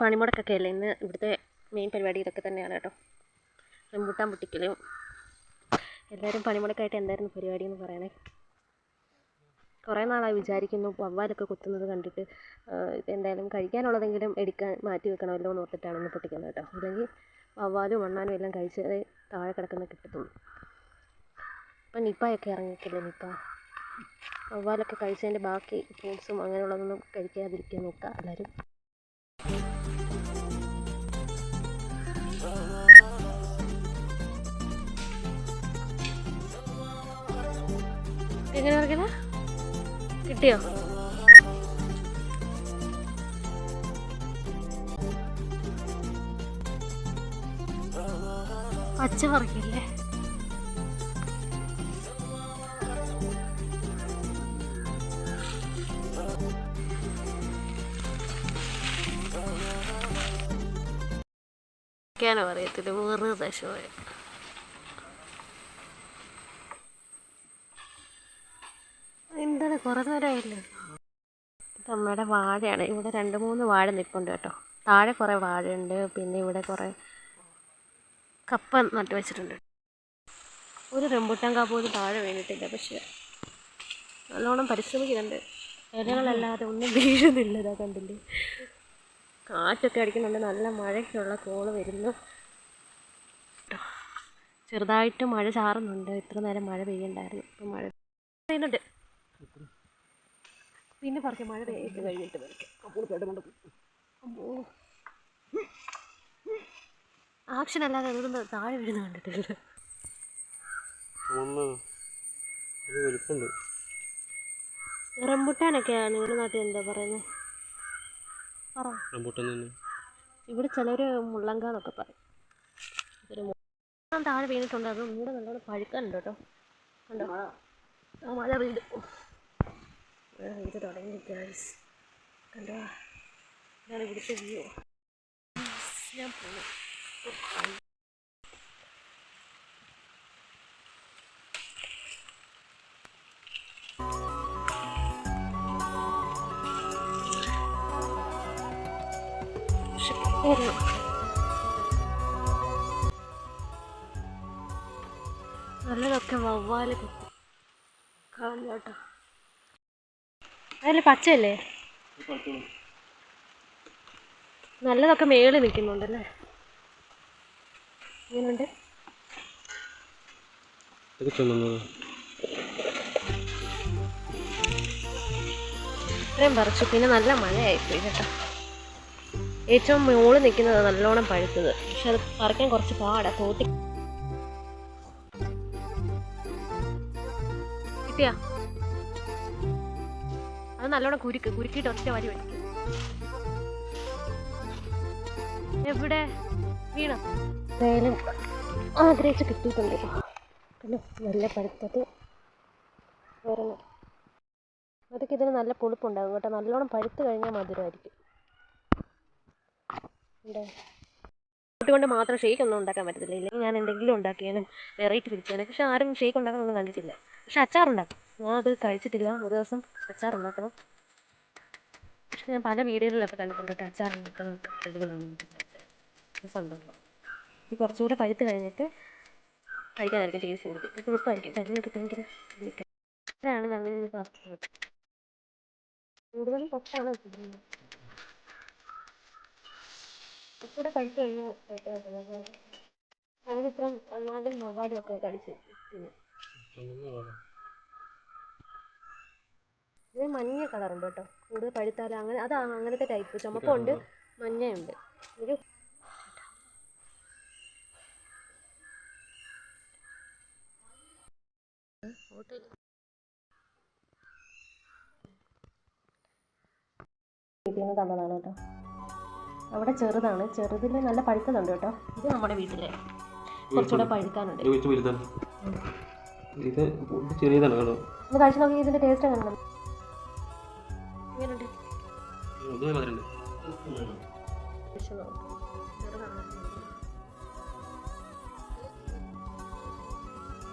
പണിമുടക്കൊക്കെ അല്ലേ? ഇന്ന് ഇവിടുത്തെ മെയിൻ പരിപാടി ഇതൊക്കെ തന്നെയാണ് കേട്ടോ. റംബൂട്ടാൻ പൊട്ടിക്കലും. എല്ലാവരും പണിമുടക്കായിട്ട് എന്തായിരുന്നു പരിപാടി എന്ന് പറയണേ? കുറേ നാളായി വിചാരിക്കുന്നു വവ്വാലൊക്കെ കുത്തുന്നത് കണ്ടിട്ട് എന്തായാലും കഴിക്കാനുള്ളതെങ്കിലും എടുക്കാൻ മാറ്റി വെക്കണമല്ലോ എന്ന് ഓർത്തിട്ടാണ് ഇന്ന് പൊട്ടിക്കുന്നത് കേട്ടോ. അല്ലെങ്കിൽ വവ്വാലും മണ്ണാനും എല്ലാം കഴിച്ചതേ താഴെ കിടക്കുന്ന കിട്ടത്തുള്ളൂ. ഇപ്പം നിപ്പയൊക്കെ ഇറങ്ങിയിട്ടില്ലേ നിപ്പ? വവ്വാലൊക്കെ കഴിച്ചതിന്റെ ബാക്കി ഫ്രൂട്ട്സും അങ്ങനെയുള്ളതൊന്നും കഴിക്കാതിരിക്കാൻ നോക്കുക എല്ലാവരും. എങ്ങനെ പറയുന്നത് കിട്ടിയോ? പച്ച പറിക്കില്ലേ ാനോ അറിയത്തില്ല? വെറുതെ ദശമായ എന്താണ്? കുറേ നേരമായില്ലേ? ഇത് അമ്മയുടെ വാഴയാണ്. ഇവിടെ രണ്ട് മൂന്ന് വാഴ നിൽപ്പുണ്ട് കേട്ടോ. താഴെ കുറേ വാഴയുണ്ട്. പിന്നെ ഇവിടെ കുറേ കപ്പ നട്ടു വെച്ചിട്ടുണ്ട്. ഒരു റംബുട്ടാൻ കാ പോലും താഴെ വീണിട്ടില്ല. പക്ഷേ നല്ലോണം പരിശ്രമിക്കുന്നുണ്ട്. ഇലകളല്ലാതെ ഒന്നും വീഴുന്നില്ല. ഇതാ കണ്ടില്ലേ? കാറ്റൊക്കെ അടിക്കുന്നുണ്ട്. നല്ല മഴയ്ക്കുള്ള കോൾ വരുന്നു. ട്ടോ. ചെറുതായിട്ട് മഴ ചാറുന്നുണ്ട്. ഇത്ര നേരം മഴ പെയ്യണ്ടായിരുന്നു. ഇപ്പം മഴ പെയ്യുന്നുണ്ട്. പിന്നെ പറിക്കാം മഴ പെയ്ത് കഴിഞ്ഞിട്ട് പറിക്കാം അമ്മോ. ആക്ഷൻ അല്ലാതെ അതുകൊണ്ട് താഴെ വീഴുന്ന കണ്ടിട്ടില്ല. റംബുട്ടാനൊക്കെയാണ് നിങ്ങളുടെ നാട്ടിൽ എന്താ പറയുന്നത്? പറ. ഇവിടെ ചിലർ മുള്ളങ്കാന്നൊക്കെ പറയും. ഇതൊരു താഴെ വീണിട്ടുണ്ട്. അത് മൂടെ നല്ലോണം പഴുക്കാനുണ്ട് കേട്ടോ. കണ്ടോ? ആ മഴ പെയ്തു. പെയ്ത് തുടങ്ങി ഗൈസ് കണ്ടോ? ഇതാണ് ഇവിടുത്തെ വ്യൂ ഞാൻ പോകും നല്ലതൊക്കെ വവ്വാൽ കളഞ്ഞു കേട്ടോ. അതിൽ പച്ചയല്ലേ? നല്ലതൊക്കെ മേളിൽ നിൽക്കുന്നുണ്ടല്ലേ? ഇങ്ങനുണ്ട്. ഇത്രയും പറിച്ചു. പിന്നെ നല്ല മഴയായിപ്പോയി കേട്ടോ. ഏറ്റവും മുകളിൽ നിൽക്കുന്നത് നല്ലോണം പഴുത്തത്. പക്ഷെ അത് പറിക്കാൻ കുറച്ച് പാടാ. തോട്ടി കിട്ടിയാ? നല്ലോണം കുരുക്ക് കുരുക്കിയിട്ട് ഒറ്റ വരി വെച്ചു എവിടെ? വീണ? വേലം ആഗ്രഹിച്ച് കിട്ടിയിട്ടുണ്ട്. പിന്നെ നല്ല പഴുത്തത് വരണം അതൊക്കെ ഇതിന് നല്ല പുളിപ്പുണ്ടാകും കേട്ടോ. നല്ലോണം പഴുത്ത് കഴിഞ്ഞാൽ മധുരമായിരിക്കും. കൊണ്ട് മാത്രം ഷേക്ക് ഒന്നും ഉണ്ടാക്കാൻ പറ്റത്തില്ല. ഇല്ലെങ്കിൽ ഞാൻ എന്തെങ്കിലും ഉണ്ടാക്കിയാലും വെറൈറ്റി പിടിച്ചാലും പക്ഷെ ആരും ഷേക്ക് ഉണ്ടാക്കാനൊന്നും കണ്ടിട്ടില്ല. പക്ഷെ അച്ചാറുണ്ടാക്കും. ഞാൻ അത് കഴിച്ചിട്ടില്ല. ഒരു ദിവസം അച്ചാർ ഉണ്ടാക്കണം. പക്ഷെ ഞാൻ പല വീഡിയോകളിലൊക്കെ കണ്ടിട്ടുണ്ട് അച്ചാർ ഉണ്ടാക്കുന്ന രസമുണ്ടല്ലോ ഇത് കുറച്ചുകൂടെ പഴുത്ത് കഴിഞ്ഞിട്ട് കഴിക്കാനായിരിക്കും ടേസ്റ്റ് ഇത് എളുപ്പമായിരിക്കും ഇതാണ് പറഞ്ഞത്. കൂടുതലും കഴിച്ചു കഴിഞ്ഞാൽ അതിനിപ്പം അല്ലാതെ മൊബൈലും ഒക്കെ കഴിച്ച് തിന്നു ഇത് മഞ്ഞ കളറുണ്ട് കേട്ടോ. കൂടുതൽ പഴുത്താല അങ്ങനെ അത് അങ്ങനത്തെ ടൈപ്പ് ചുമപ്പുണ്ട് മഞ്ഞയുണ്ട്. ഒരു വീട്ടിൽ നിന്ന് തന്നതാണ് കേട്ടോ. അവിടെ ചെറുതാണ്. ചെറുതിൽ നല്ല പഴുത്തതുണ്ട് കേട്ടോ. ഇത് നമ്മുടെ വീട്ടിലെ. കുറച്ചുകൂടെ പഴുക്കാനുണ്ട്. ഇത് ചെറിയതാണ് കേട്ടോ. ഒന്ന് കഴിച്ചു നോക്കി ഇതിന്റെ ടേസ്റ്റ് എങ്ങനെ ഇങ്ങനെയുണ്ട്